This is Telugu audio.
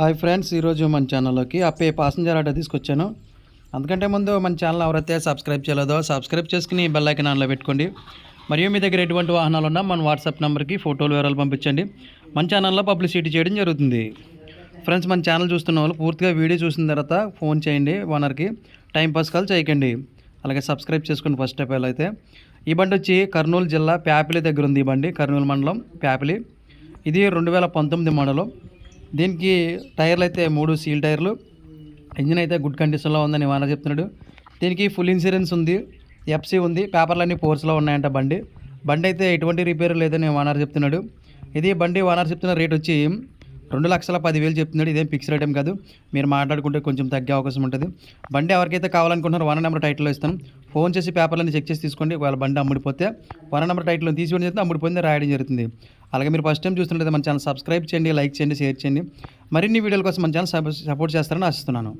హాయ్ ఫ్రెండ్స్ ఈరోజు మన ఛానల్లోకి అప్పే పాసింజర్ ఆటో తీసుకొచ్చాను. అందుకంటే ముందు మన ఛానల్ ఎవరైతే సబ్స్క్రైబ్ చేయలేదో సబ్స్క్రైబ్ చేసుకుని బెల్ ఐకాన్ ఆన్లో పెట్టుకోండి. మరియు మీ దగ్గర ఎటువంటి వాహనాలు ఉన్నా మన వాట్సాప్ నెంబర్కి ఫోటోలు వివరాలు పంపించండి. మన ఛానల్లో పబ్లిసిటీ చేయడం జరుగుతుంది. ఫ్రెండ్స్ మన ఛానల్ చూస్తున్న వాళ్ళు పూర్తిగా వీడియో చూసిన తర్వాత ఫోన్ చేయండి ఓనర్కి. టైం పాస్ కాల్ చేయకండి. అలాగే సబ్స్క్రైబ్ చేసుకోండి ఫస్ట్ ఆఫ్ ఆల్ అయితే. ఈ బండి వచ్చి కర్నూలు జిల్లా ప్యాపిలి దగ్గర ఉంది ఈ బండి కర్నూలు మండలం ప్యాపిలి. ఇది రెండు వేల పంతొమ్మిది మోడలు. దీనికి టైర్లు అయితే మూడు సీల్ టైర్లు. ఇంజిన్ అయితే గుడ్ కండిషన్లో ఉందని వాన చెప్తున్నాడు. దీనికి ఫుల్ ఇన్సూరెన్స్ ఉంది ఎఫ్సీ ఉంది పేపర్లన్నీ ఫోర్స్లో ఉన్నాయంట బండి. బండి అయితే ఎటువంటి రిపేర్ లేదని ఓనర్ చెప్తున్నాడు. ఇది బండి ఓనర్ చెప్తున్న రేట్ వచ్చి రెండు లక్షల పదివేలు చెప్తున్నాడు. ఇదేం ఫిక్స్ రేట్ ఏం కాదు. మీరు మాట్లాడుకుంటే కొంచెం తగ్గే అవకాశం ఉంటుంది. బండి ఎవరికైతే కావాలనుకుంటున్నారో వన్ నెంబర్ టైటిల్లో ఇస్తాను. ఫోన్ చేసి పేపర్లన్నీ చెక్ చేసి తీసుకోండి. వాళ్ళ బండి అమ్ముడిపోతే వన్ నెంబర్ టైటిల్లో తీసుకోవడం చేస్తే అమ్ముడిపోయింది రాయడం జరుగుతుంది. అలాగే మీరు ఫస్ట్ టైం చూస్తుంటే మన ఛానల్ సబ్స్క్రైబ్ చేయండి లైక్ చేయండి షేర్ చేయండి. మరిన్ని వీడియోల కోసం మన ఛానల్ సపోర్ట్ చేస్తారని ఆశిస్తున్నాను.